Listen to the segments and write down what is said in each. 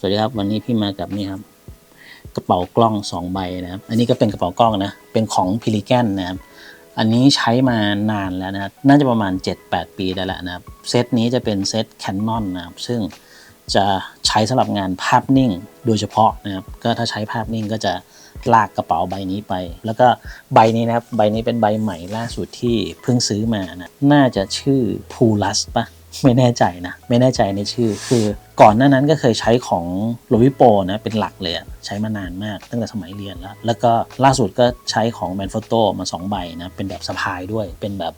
สวัสดีครับวันนี้พี่มากับนี่ครับกระเป๋ากล้องสองใบนะครับ อันนี้ก็เป็นกระเป๋ากล้องนะ เป็นของพิลิแกนนะครับ อันนี้ใช้มานานแล้วนะครับ น่าจะประมาณ 7-8 ปีได้แล้วนะครับ เซตนี้จะเป็นเซต Canon นนะครับ ซึ่งจะใช้สำหรับงานภาพนิ่งโดยเฉพาะนะครับ ก็ถ้าใช้ภาพนิ่งก็จะลากกระเป๋าใบนี้ไป แล้วก็ใบนี้นะครับ ใบนี้เป็นใบใหม่ล่าสุดที่เพิ่งซื้อมานะ น่าจะชื่อ p u l u s ปะ ไม่แน่ใจนะ ไม่แน่ใจในชื่อ คือก่อนหน้านั้นก็เคยใช้ของโลวิโปนะเป็นหลักเลยใช้มานานมากตั้งแต่สมัยเรียนแล้ว แล้วก็ล่าสุดก็ใช้ของแมนโฟโตมา 2 ใบนะเป็นแบบสะพายด้วยเป็นแบบ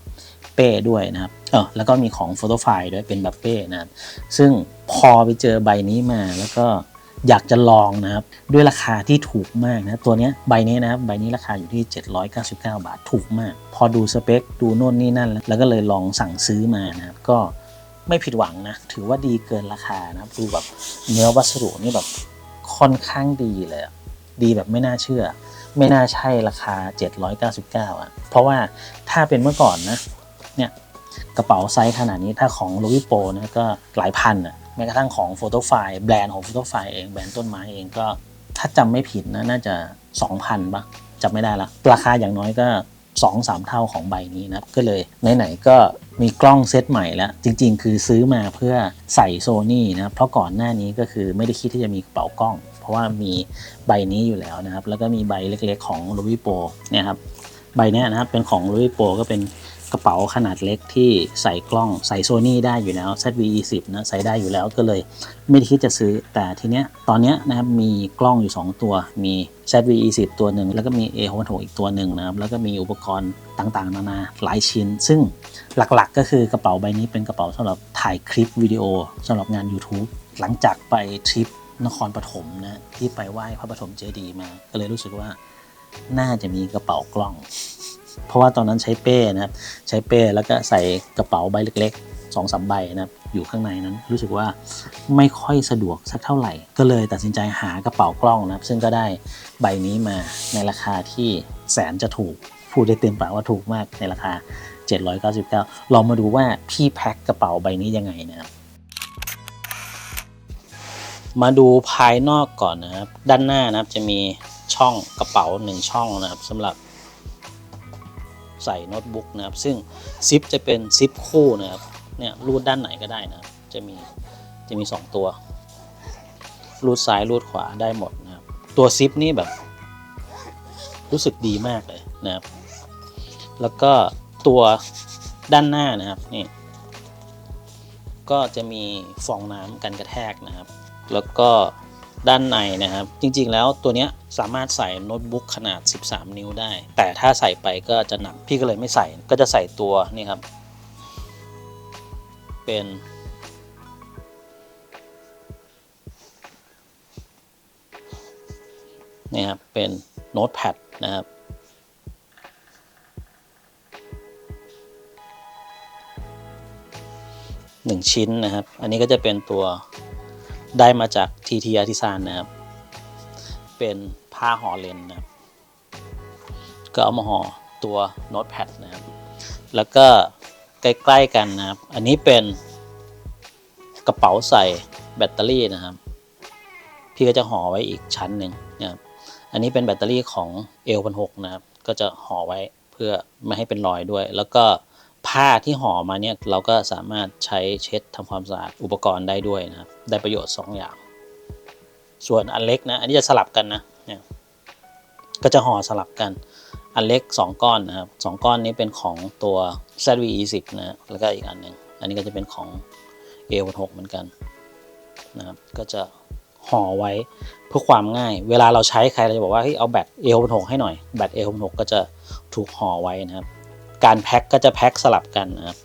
เป้ด้วยนะครับเออแล้วก็มีของโฟโต้ไฟล์ด้วยเป็นแบบเป้นะครับซึ่งพอไปเจอใบนี้มาแล้วก็อยากจะลองนะครับ ด้วยราคาที่ถูกมากนะ ตัวนี้ใบนี้นะครับใบนี้ราคาอยู่ที่ 799 บาทถูกมาก พอดูสเปค ดูโน่นนี่นั่น แล้วแล้วก็เลยลองสั่งซื้อมานะครับ ก็ ไม่ผิดหวังนะ ถือว่าดีเกินราคานะดูแบบเนื้อวัสดุนี่แบบค่อนข้างดีเลยดีแบบไม่น่าเชื่อ ไม่น่าใช่ราคา 799 อะ เพราะว่าถ้าเป็นเมื่อก่อนนะ เนี่ยกระเป๋าไซส์ขนาดนี้ถ้าของโลวิโปนะก็หลายพันอะแม้กระทั่งของโฟโต้ไฟล์แบรนด์ของโฟโต้ไฟล์เองแบรนด์ต้นไม้เองก็ถ้าจำไม่ผิดนะน่าจะ 2,000ปะจำไม่ได้ละราคาอย่างน้อยก็ 2 3เท่าของใบนี้นะครับก็เลยไหนๆก็มีกล้องเซตใหม่แล้วจริง ๆ คือซื้อมาเพื่อใส่โซนี่นะครับเพราะก่อนหน้านี้ก็คือไม่ได้คิดที่จะมีกระเป๋ากล้อง เพราะว่ามีใบนี้อยู่แล้วนะครับ แล้วก็มีใบเล็กๆของ l o v i p o เนี่ยครับใบนี้นะครับเป็นของ l o v i p o ก็เป็น กระเป๋าขนาดเล็กที่ใส่กล้องใส่โซนี่ได้อยู่แล้ว ZV-E10 นะใส่ได้อยู่แล้วก็เลยไม่ได้คิดจะซื้อ แต่ทีเนี้ยตอนเนี้ยนะครับมีกล้องอยู่ 2 ตัวมี ZV-E10 ตัวหนึ่งแล้วก็มี A66 อีกตัวหนึ่งนะครับแล้วก็มีอุปกรณ์ต่างๆ นานาหลายชิ้น ซึ่งหลักๆ ก็คือกระเป๋าใบนี้เป็นกระเป๋าสำหรับถ่ายคลิปวิดีโอสำหรับงาน YouTube หลังจากไปทริปนครปฐมนะที่ไปไหว้พระปฐมเจดีย์มา ก็เลยรู้สึกว่าน่าจะมีกระเป๋ากล้อง เพราะว่าตอนนั้นใช้เป้นะครับใช้เป้แล้วก็ใส่กระเป๋าใบเล็กๆสองสามใบนะครับอยู่ข้างในนั้นรู้สึกว่าไม่ค่อยสะดวกสักเท่าไหร่ ก็เลยตัดสินใจหากระเป๋ากล้องนะครับ ซึ่งก็ได้ใบนี้มาในราคาที่แสนจะถูกพูดได้เต็มปากว่าถูกมากในราคา 799 ลองมาดูว่าพี่แพ็คกระเป๋าใบนี้ยังไงนะครับมาดูภายนอกก่อนนะครับ ด้านหน้านะครับจะมีช่องกระเป๋าหนึ่งช่องนะครับสำหรับ ใส่โน้ตบุ๊กนะครับ ซึ่งซิปจะเป็นซิปคู่นะครับเนี่ยรูดด้านไหนก็ได้นะจะมีจะมี 2 ตัว รูดซ้ายรูดขวาได้หมดนะครับ ตัวซิปนี่แบบ รู้สึกดีมากเลยนะครับ แล้วก็ตัวด้านหน้านะครับนี่ก็จะมีฟองน้ำกันกระแทกนะครับ แล้วก็ ด้านในนะครับ จริงๆแล้วตัวเนี้ยสามารถใส่โน้ตบุ๊กขนาด 13 นิ้วได้ แต่ถ้าใส่ไปก็จะหนักพี่ก็เลยไม่ใส่ก็จะใส่ตัวนี่ครับ เป็นนี่ครับเป็นโน้ตแพดนะครับหนึ่งชิ้นนะครับ อันนี้ก็จะเป็นตัว ได้มาจาก TT Artisan นะครับ เป็นผ้าห่อเลนนะครับ ก็เอามาห่อตัวโน้ตแพดนะครับ แล้วก็ใกล้ๆกันนะครับ อันนี้เป็นกระเป๋าใส่แบตเตอรี่นะครับ พี่ก็จะห่อไว้อีกชั้นหนึ่งนะครับ อันนี้เป็นแบตเตอรี่ของ L 1 6นะครับ ก็จะห่อไว้เพื่อไม่ให้เป็นรอยด้วย แล้วก็ ผ้าที่ห่อมาเนี่ยเราก็สามารถใช้เช็ดทำความสะอาดอุปกรณ์ได้ด้วยนะครับได้ประโยชน์ 2 อย่าง ส่วนอันเล็กนะอันนี้จะสลับกันนะเนี่ยก็จะห่อสลับกันอันเล็ก 2 ก้อนนะครับสองก้อนนี้เป็นของตัว ZV-E10 นะแล้วก็อีกอันหนึ่งอันนี้ก็จะเป็นของ A16 เหมือนกันนะครับก็จะห่อไว้เพื่อความง่าย เวลาเราใช้ใครเราจะบอกว่าเฮ้ยเอาแบต A16 ให้หน่อยแบต A16 ก็จะถูกห่อไว้นะครับ การแพ็คก็จะแพ็คสลับกันนะครับ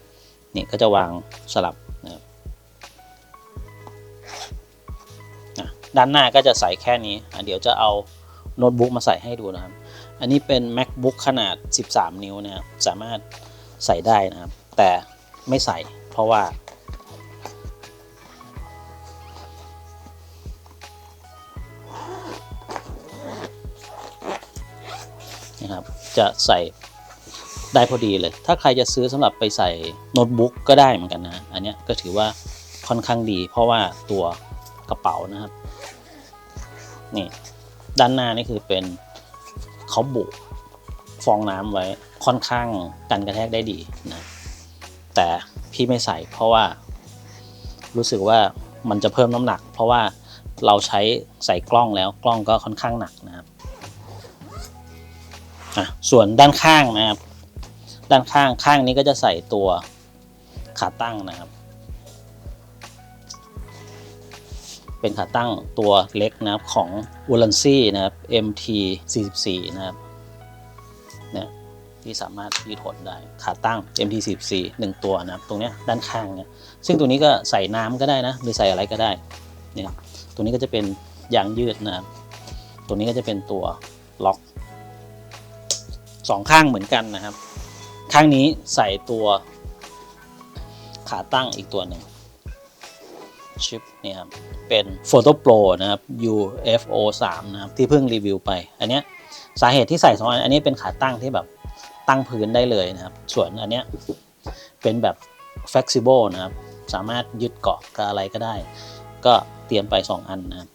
นี่ก็จะวางสลับนะครับด้านหน้าก็จะใส่แค่นี้อะเดี๋ยวจะเอาโน้ตบุ๊กมาใส่ให้ดูนะครับ อันนี้เป็น macbook ขนาด 13 นิ้วนะครับ สามารถใส่ได้นะครับ แต่ไม่ใส่เพราะว่า นะครับ จะใส่ ได้พอดีเลย ถ้าใครจะซื้อสำหรับไปใส่โน้ตบุ๊กก็ได้เหมือนกันนะ อันนี้ก็ถือว่าค่อนข้างดี เพราะว่าตัวกระเป๋านะครับ นี่ด้านหน้านี่คือเป็นเขาบุฟองน้ำไว้ค่อนข้างกันกระแทกได้ดีนะ แต่พี่ไม่ใส่เพราะว่ารู้สึกว่ามันจะเพิ่มน้ำหนัก เพราะว่าเราใช้ใส่กล้องแล้วกล้องก็ค่อนข้างหนักนะครับส่วนด้านข้างนะครับ ด้านข้างข้างนี้ก็จะใส่ตัวขาตั้งนะครับ เป็นขาตั้งตัวเล็กนะครับของ w a l a n c y นะครับ MT 44นะครับเนี่ยที่สามารถยืดหดได้ขาตั้ง MT 44หนึ่งตัวนะครับ ตรงเนี้ยด้านข้างเนี่ยซึ่งตัวนี้ก็ใส่น้ำก็ได้นะหรือใส่อะไรก็ได้เนี่ยตัวนี้ก็จะเป็นยางยืดนะครับตัวนี้ก็จะเป็นตัวล็อกสองข้างเหมือนกันนะครับ ข้างนี้ใส่ตัวขาตั้งอีกตัวหนึ่งชิปเนี่ยครับเป็น Photo Pro นะครับ UFO 3นะครับที่เพิ่งรีวิวไป อันเนี้ยสาเหตุที่ใส่สองอันอันนี้เป็นขาตั้งที่แบบตั้งพื้นได้เลยนะครับ ส่วนอันเนี้ยเป็นแบบ flexible นะครับ สามารถยึดเกาะกับอะไรก็ได้ ก็เตรียมไป 2 อันนะครับ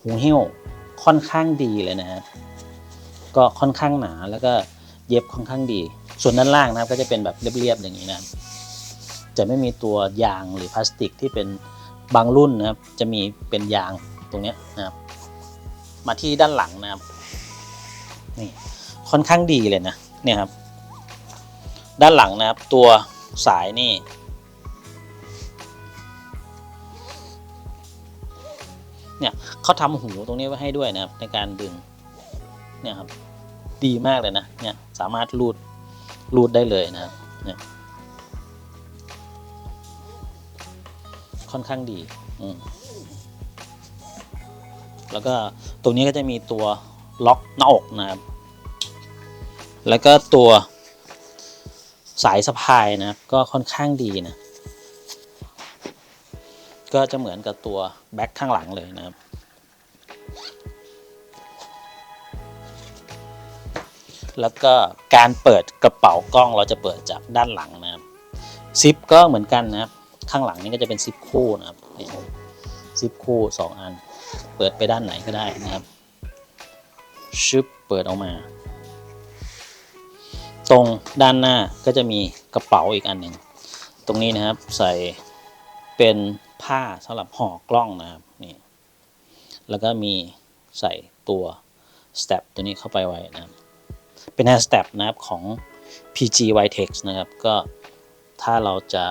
หูหิ้วค่อนข้างดีเลยนะครับก็ค่อนข้างหนาแล้วก็ เย็บค่อนข้างดี ส่วนด้านล่างนะครับก็จะเป็นแบบเรียบๆอย่างนี้นะจะไม่มีตัวยางหรือพลาสติกที่เป็นบางรุ่นนะครับ จะมีเป็นยางตรงนี้นะครับ มาที่ด้านหลังนะครับนี่ค่อนข้างดีเลยนะเนี่ยครับ ด้านหลังนะครับ ตัวสายนี่เนี่ยเขาทำหูตรงนี้ไว้ให้ด้วยนะครับในการดึงเนี่ยครับ ดีมากเลยนะเนี่ยสามารถรูดรูดได้เลยนะครับเนี่ยค่อนข้างดีอืมแล้วก็ตรงนี้ก็จะมีตัวล็อกหน้าอกนะครับ แล้วก็ตัวสายสะพายนะครับก็ค่อนข้างดีนะ ก็จะเหมือนกับตัวแบ็คข้างหลังเลยนะครับ แล้วก็การเปิดกระเป๋ากล้องเราจะเปิดจากด้านหลังนะครับซิปก็เหมือนกันนะครับ ข้างหลังนี่ก็จะเป็นซิปคู่นะครับซิปคู่สองอัน เปิดไปด้านไหนก็ได้นะครับชึบเปิดออกมา ตรงด้านหน้าก็จะมีกระเป๋าอีกอันหนึ่งตรงนี้นะครับใส่เป็นผ้าสำหรับห่อกล้องนะครับนี่แล้วก็มีใส่ตัวสเต็ปตัวนี้เข้าไปไว้นะครับ เป็น h a s t a g นะครับของ PG Vitex นะครับ ก็ถ้าเราจะ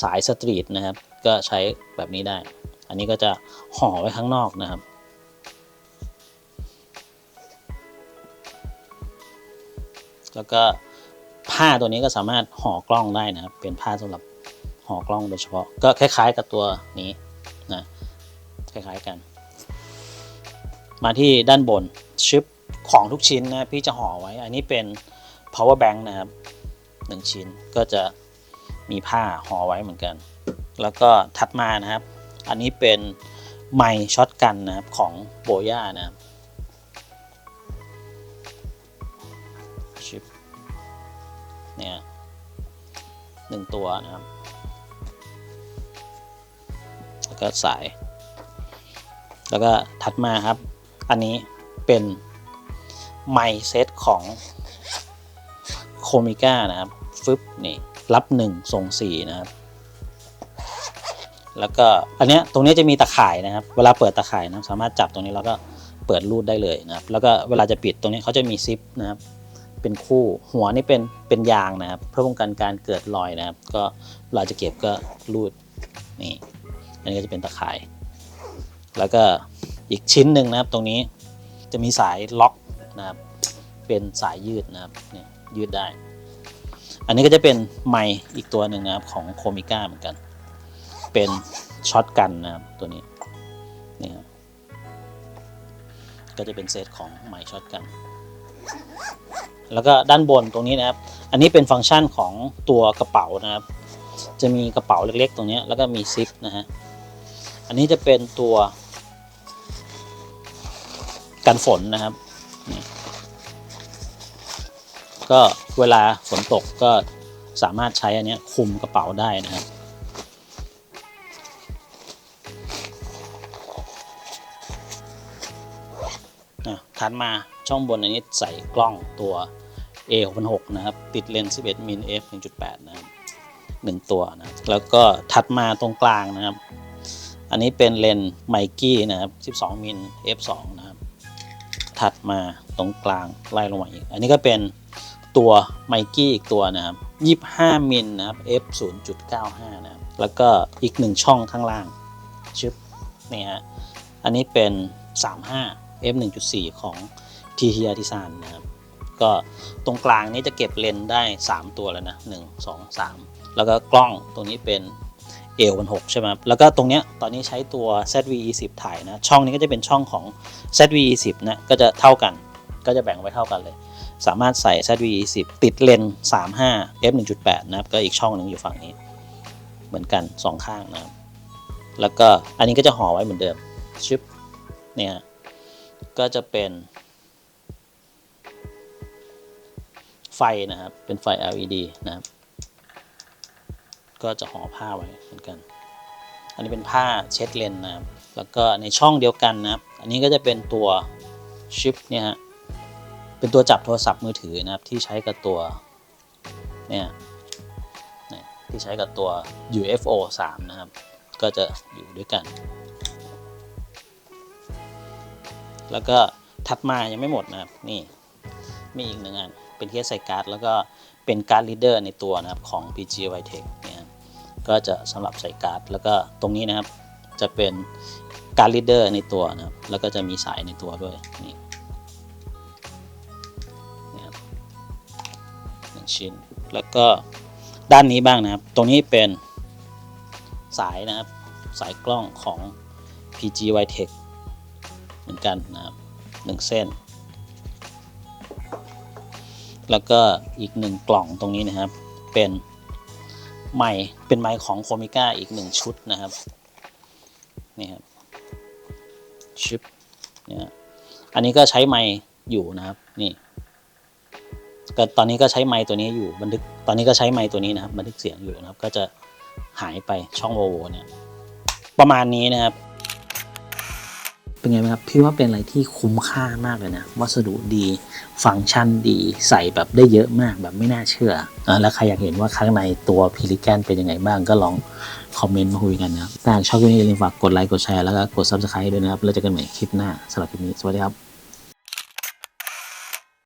สายสตรีทนะครับ ก็ใช้แบบนี้ได้ อันนี้ก็จะห่อไว้ข้างนอกนะครับแล้วก็ผ้าตัวนี้ก็สามารถห่อกล้องได้นะครับ เป็นผ้าสำหรับห่อกล้องโดยเฉพาะ ก็คล้าย ๆ กับตัวนี้นะคล้ายๆกัน มาที่ด้านบนชิป ของทุกชิ้นนะพี่จะห่อไว้ อันนี้เป็น power bank นะครับหนึ่งชิ้นก็จะมีผ้าห่อไว้เหมือนกัน แล้วก็ถัดมานะครับ อันนี้เป็นไมค์ช็อตกันนะครับของโบย่านะครับชิปเนี่ยหนึ่งตัวนะครับ แล้วก็สาย แล้วก็ถัดมาครับ อันนี้เป็น ไมเซตของโคมิก้านะครับฟึบนี่รับหนึ่งส่งสี่นะครับ แล้วก็อันเนี้ยตรงนี้จะมีตะข่ายนะครับ เวลาเปิดตะข่ายนะสามารถจับตรงนี้แล้วก็เปิดรูดได้เลยนะครับ แล้วก็เวลาจะปิดตรงนี้เขาจะมีซิปนะครับ เป็นคู่หัวนี่เป็นเป็นยางนะครับ เพื่อป้องกันการเกิดรอยนะครับ ก็เวลาจะเก็บก็รูดนี่อันนี้ก็จะเป็นตะข่าย แล้วก็อีกชิ้นหนึ่งนะครับ ตรงนี้จะมีสายล็อก นะครับ เป็นสายยืดนะครับเนี่ยยืดได้ อันนี้ก็จะเป็นไมอีกตัวหนึ่งนะครับของโคมิก้าเหมือนกัน เป็นช็อตกันนะครับตัวนี้นี่ครับก็จะเป็นเซตของไมค์ช็อตกัน แล้วก็ด้านบนตรงนี้นะครับ อันนี้เป็นฟังก์ชันของตัวกระเป๋านะครับ จะมีกระเป๋าเล็กๆ ตรงนี้แล้วก็มีซิปนะฮะ อันนี้จะเป็นตัวกันฝนนะครับ ก็เวลาฝนตกก็สามารถใช้อันนี้คุมกระเป๋าได้นะครับถัดมาช่องบนอันนี้ใส่กล้องตัว A 6 6นะครับ ติดเลนส์ 11 มิล f 1.8 นะครับหนึ่งตัวนะแล้วก็ถัดมาตรงกลางนะครับ อันนี้เป็นเลนส์ไมกี้นะครับ 12 มิล f 2นะ ถัดมาตรงกลางไล่ลงมาอีก อันนี้ก็เป็นตัวไมกี้อีกตัวนะครับ25มิลนะครับ f 0.95 นะครับ แล้วก็อีกหนึ่งช่องข้างล่างชึบนี่ฮะอันนี้เป็น 35 f 1.4 ของ TT Artisan นะครับก็ตรงกลางนี้จะเก็บเลนได้ 3 ตัวแล้วนะ 1 2 3 แล้วก็กล้องตรงนี้เป็น เอลเป็น6ใช่ไหมแล้วก็ตรงเนี้ยตอนนี้ใช้ตัว ZV-E10 ถ่ายนะช่องนี้ก็จะเป็นช่องของ ZV-E10 นะก็จะเท่ากันก็จะแบ่งไว้เท่ากันเลย สามารถใส่ ZV-E10 ติดเลนส์35 f 1.8นะครับก็อีกช่องหนึ่งอยู่ฝั่งนี้ เหมือนกัน 2 ข้างนะครับแล้วก็อันนี้ก็จะห่อไว้เหมือนเดิมชึบเนี่ยก็จะเป็น ไฟนะครับเป็นไฟ LED นะครับ ก็จะห่อผ้าไว้เหมือนกัน อันนี้เป็นผ้าเช็ดเลนส์นะครับแล้วก็ในช่องเดียวกันนะครับ อันนี้ก็จะเป็นตัวชิปเนี่ยฮะเป็นตัวจับโทรศัพท์มือถือนะครับที่ใช้กับตัวเนี่ยที่ใช้กับตัว UFO 3 นะครับ ก็จะอยู่ด้วยกัน แล้วก็ถัดมายังไม่หมดนะครับ นี่มีอีกหนึ่งอัน เป็นเคสใส่การ์ด แล้วก็เป็นการ์ดลีดเดอร์ในตัวนะครับของ PG Vitech เนี่ย ก็จะสำหรับใส่การ์ด แล้วก็ตรงนี้นะครับจะเป็นการ์ดลีดเดอร์ในตัวนะครับแล้วก็จะมีสายในตัวด้วยนี่นี่ครับหนึ่งชิ้นแล้วก็ด้านนี้บ้างนะครับ ตรงนี้เป็นสายนะครับสายกล้องของ PG Vitech เหมือนกันนะครับหนึ่งเส้น แล้วก็อีกหนึ่งกล่องตรงนี้นะครับเป็น ไมค์เป็นไม้ของโคมิก้าอีกหนึ่งชุดนะครับนี่ครับชิปเนี่ยอันนี้ก็ใช้ไม้อยู่นะครับนี่ก็ตอนนี้ก็ใช้ไม้ตัวนี้อยู่บันทึกตอนนี้ก็ใช้ไม้ตัวนี้นะครับบันทึกเสียงอยู่นะครับ ก็จะหายไปช่องโวโวเนี่ยประมาณนี้นะครับ เป็นไงครับพี่ว่าเป็นอะไรที่คุ้มค่ามากเลยนะ วัสดุดี ฟังก์ชันดีใส่แบบได้เยอะมากแบบไม่น่าเชื่ออแล้วใครอยากเห็นว่าข้างในตัวพิลิแกนเป็นยังไงบ้างก็ลองคอมเมนต์มาคุยกันนะครับถ้าชอบคลิปนี้อย่าลืมฝากกดไลค์กดแชร์แล้วก็กดซับสไคร b e ด้วยนะครับ แล้วเจอกันใหม่คลิปหน้าสำหรับคลิปนี้ สวัสดีครับ